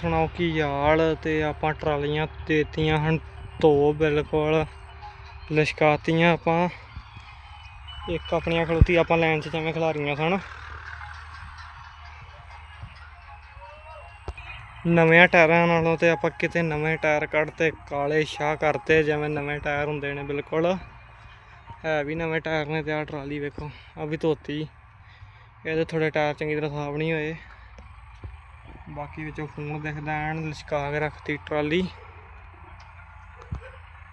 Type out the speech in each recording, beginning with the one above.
ਸੁਣਾਓ ਕਿ ਯਾਲ ਤੇ ਆਪਾਂ ਟਰਾਲੀਆਂ ਦੇਤੀਆਂ ਹਨ, ਧੋ ਬਿਲਕੁਲ, ਲਿਸ਼ਕਾਤੀਆਂ ਆਪਾਂ। ਇੱਕ ਆਪਣੀਆਂ ਖਲੋਤੀ ਆਪਾਂ ਲਾਈਨ 'ਚ ਜਿਵੇਂ ਖਿਲਾਰੀਆਂ ਸਨ। ਨਵੇਂ ਟਾਇਰਾਂ ਨਾਲੋਂ ਤੇ ਆਪਾਂ ਕਿਤੇ ਨਵੇਂ ਟਾਇਰ ਕੱਢਤੇ, ਕਾਲੇ ਸ਼ਾਹ ਕਰਤੇ, ਜਿਵੇਂ ਨਵੇਂ ਟਾਇਰ ਹੁੰਦੇ ਨੇ ਬਿਲਕੁਲ। ਹੈ ਵੀ ਨਵੇਂ ਟਾਇਰ ਨੇ ਤੇ ਆ ਟਰਾਲੀ ਵੇਖੋ ਆ ਵੀ ਧੋਤੀ। ਇਹਦੇ ਥੋੜੇ ਟਾਇਰ ਚੰਗੀ ਤਰ੍ਹਾਂ ਸਾਫ਼ ਨਹੀਂ ਹੋਏ। ਬਾਕੀ ਵਿੱਚੋਂ ਫੋਨ ਦਿਖਦਾ ਐਨ, ਲਿਸ਼ਕਾ ਕੇ ਰੱਖਤੀ ਟਰਾਲੀ।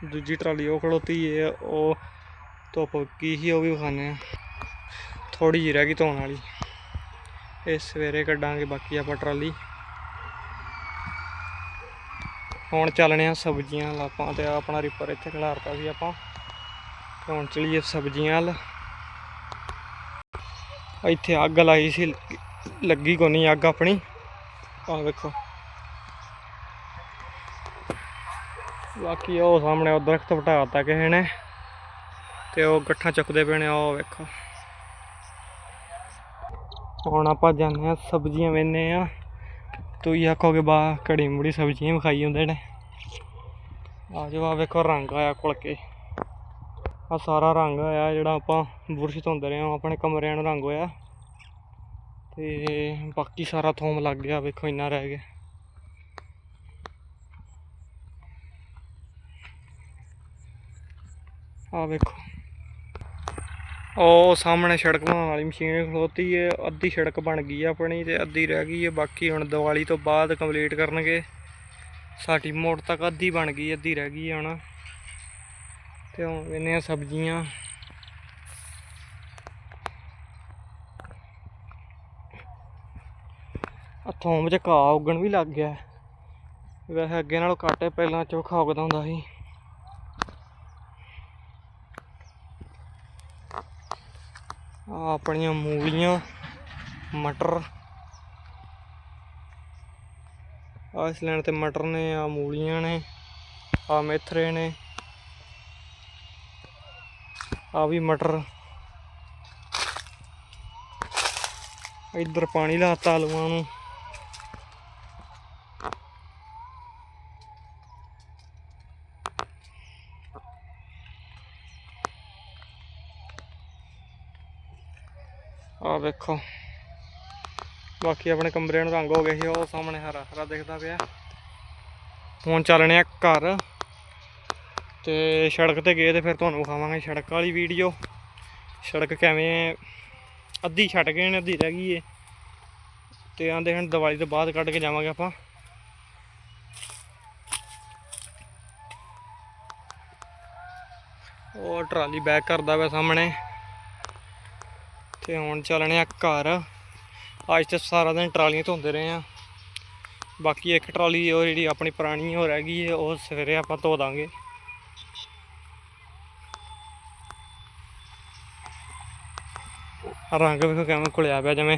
ਦੂਜੀ ਟਰਾਲੀ ਉਹ ਖਲੋਤੀ ਏ, ਉਹ ਧੁੱਪ ਕੀ ਸੀ ਉਹ ਵੀ ਵਿਖਾਣੇ ਆ। ਥੋੜੀ ਜਿਹੀ ਰਹਿ ਗਈ ਧੋਣ ਵਾਲੀ। ਇਹ ਸਵੇਰੇ ਕੱਢਾਂਗੇ ਬਾਕੀ ਆਪਾਂ ਟਰਾਲੀ। ਹੁਣ ਚੱਲਣੇ ਆ ਸਬਜ਼ੀਆਂ ਲਾਪਾਂ ਤੇ ਆਪਣਾ ਰੀਪਰ ਇੱਥੇ ਖਿਲਾਰਤਾ ਸੀ ਆਪਾਂ। ਹੁਣ ਚਲੀਏ ਸਬਜ਼ੀਆਂ ਵੱਲ। ਇੱਥੇ ਅੱਗ ਲਾਈ ਸੀ, ਲੱਗੀ ਕੋ ਨਹੀਂ ਅੱਗ ਆਪਣੀ। ਆਹ ਵੇਖੋ। ਬਾਕੀ ਉਹ ਸਾਹਮਣੇ ਉਹ ਦਰਖਤ ਵਟਾਤਾ ਕਿਸੇ ਨੇ ਤੇ ਉਹ ਗੱਠਾਂ ਚੁੱਕਦੇ ਪਏ ਨੇ ਉਹ ਵੇਖੋ। ਹੁਣ ਆਪਾਂ ਜਾਂਦੇ ਆ ਸਬਜ਼ੀਆਂ ਵੇਨੇ ਆ ਤੁਸੀਂ ਆਖੋਗੇ ਬਾ ਘੜੀ ਮੁੜੀ ਸਬਜ਼ੀਆਂ ਵੀ ਖਾਈ ਹੁੰਦੇ ਨੇ। ਆ ਜੋ ਆ ਵੇਖੋ, ਰੰਗ ਆਇਆ ਖੁੱਲ ਕੇ ਆ ਸਾਰਾ ਰੰਗ ਆਇਆ ਜਿਹੜਾ ਆਪਾਂ ਬੁਰਸ਼ ਧੋਂਦੇ ਰਹੇ ਹਾਂ, ਆਪਣੇ ਕਮਰਿਆਂ ਨੂੰ ਰੰਗ ਹੋਇਆ। ਤੇ ਬਾਕੀ ਸਾਰਾ ਥੋਮ ਲੱਗ ਗਿਆ, ਵੇਖੋ ਇੰਨਾ ਰਹਿ ਗਿਆ। ਆ ਵੇਖੋ। ਉਹ ਸਾਹਮਣੇ ਸੜਕ ਬਣਾਉਣ ਵਾਲੀ ਮਸ਼ੀਨ ਖਲੋਤੀ ਹੈ ਅੱਧੀ ਸੜਕ ਬਣ ਗਈ ਆ ਆਪਣੀ ਤੇ ਅੱਧੀ ਰਹਿ ਗਈ ਹੈ ਬਾਕੀ ਹੁਣ ਦੀਵਾਲੀ ਤੋਂ ਬਾਅਦ ਕੰਪਲੀਟ ਕਰਨਗੇ। ਸਾਡੀ ਮੋੜ ਤੱਕ ਅੱਧੀ ਬਣ ਗਈ, ਅੱਧੀ ਰਹਿ ਗਈ ਆ ਹੁਣ। ਤੇ ਹੁਣ ਇਹਨੇ ਸਬਜ਼ੀਆਂ। ਆ ਥੋਮ ਚ ਘਾਹ ਉੱਗਣ ਵੀ ਲੱਗ ਗਿਆ। ਵੈਸੇ ਅੱਗੇ ਨਾਲੋਂ ਘੱਟ ਹੈ, ਪਹਿਲਾਂ ਚੋਖਾ ਉੱਗਦਾ ਹੁੰਦਾ ਸੀ। ਆ ਆਪਣੀਆਂ ਮੂਲੀਆਂ, ਮਟਰ। ਆ ਇਸ ਲੈਣ ਤੇ ਮਟਰ ਨੇ, ਆ ਮੂਲੀਆਂ ਨੇ, ਆ ਮੇਥਰੇ ਨੇ। ਆ ਵੀ ਮਟਰ। ਇੱਧਰ ਪਾਣੀ ਲਾਤਾ ਆਲੂਆਂ ਨੂੰ। ਆ ਵੇਖੋ। ਬਾਕੀ ਆਪਣੇ ਕਮਰੇ ਨੂੰ ਰੰਗ ਹੋ ਗਏ ਸੀ, ਉਹ ਸਾਹਮਣੇ ਹਰਾ ਹਰਾ ਦਿਖਦਾ ਪਿਆ। ਹੁਣ ਚੱਲਣੇ ਆ ਘਰ। ਤੇ ਸੜਕ ਤੇ ਗਏ ਤੇ ਫਿਰ ਤੁਹਾਨੂੰ ਵਿਖਾਵਾਂਗੇ ਸੜਕ ਵਾਲੀ ਵੀਡੀਓ। ਸੜਕ ਕਿਵੇਂ ਅੱਧੀ ਛੱਡ ਗਏ ਨੇ, ਅੱਧੀ ਰਹਿ ਗਈ ਏ। ਤੇ ਆਂਦੇ ਹੁਣ ਦੀਵਾਲੀ ਤੋਂ ਬਾਅਦ ਕੱਢ ਕੇ ਜਾਵਾਂਗੇ ਆਪਾਂ। ਉਹ ਟਰਾਲੀ ਬੈਕ ਕਰਦਾ ਪਿਆ ਸਾਹਮਣੇ। ਤੇ ਹੁਣ ਚੱਲਣੇ ਆ ਘਰ। ਅੱਜ ਤੇ ਸਾਰਾ ਦਿਨ ਟਰਾਲੀਆਂ ਧੋਂਦੇ ਰਹੇ ਆ। ਬਾਕੀ ਇੱਕ ਟਰਾਲੀ ਉਹ ਜਿਹੜੀ ਆਪਣੀ ਪੁਰਾਣੀ ਹੋ ਰਹਿ ਗਈ ਹੈ, ਉਹ ਸਵੇਰੇ ਆਪਾਂ ਧੋ ਦਾਂਗੇ। ਰੰਗ ਵੇਖੋ ਕਿਵੇਂ ਘੁਲਿਆ ਪਿਆ ਜਿਵੇਂ।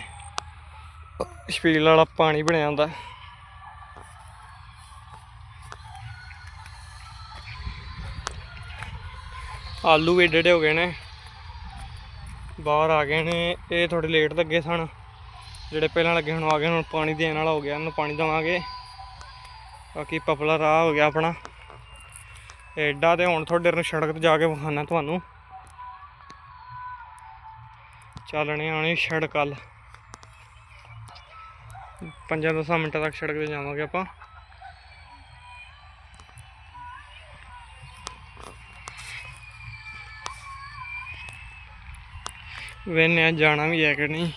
ਸਪੀਲ ਵਾਲਾ ਪਾਣੀ ਬਣਿਆ ਹੁੰਦਾ। ਆਲੂ ਵੀ ਏਡੇ ਏਡੇ ਹੋ ਗਏ ਨੇ। ਬਾਹਰ ਆ ਗਏ ਨੇ, ਇਹ ਥੋੜੇ ਲੇਟ ਲੱਗੇ ਸਨ। ਜਿਹੜੇ ਪਹਿਲਾਂ ਲੱਗੇ ਹੁਣ ਆ ਗਏ, ਹੁਣ ਪਾਣੀ ਦੇਣ ਵਾਲਾ ਹੋ ਗਿਆ, ਇਹਨੂੰ ਪਾਣੀ ਦੇਵਾਂਗੇ। ਬਾਕੀ ਪਪਲਾ ਰਾਹ ਹੋ ਗਿਆ ਆਪਣਾ। ਐਡਾ ਤੇ ਹੁਣ ਤੁਹਾਡੇ ਨੂੰ ਸੜਕ ਤੇ ਜਾ ਕੇ ਵਿਖਾਣਾ ਤੁਹਾਨੂੰ। ਚੱਲਣੇ ਆਣੇ ਸੜਕ ਵੱਲ। ਪੰਜਾਂ ਦਸਾਂ ਮਿੰਟਾਂ ਤੱਕ ਸੜਕ ਤੇ ਜਾਵਾਂਗੇ ਆਪਾਂ। ਵੇਨੇ ਜਾਣਾ ਵੀ ਹੈ ਕਿ ਨਹੀਂ।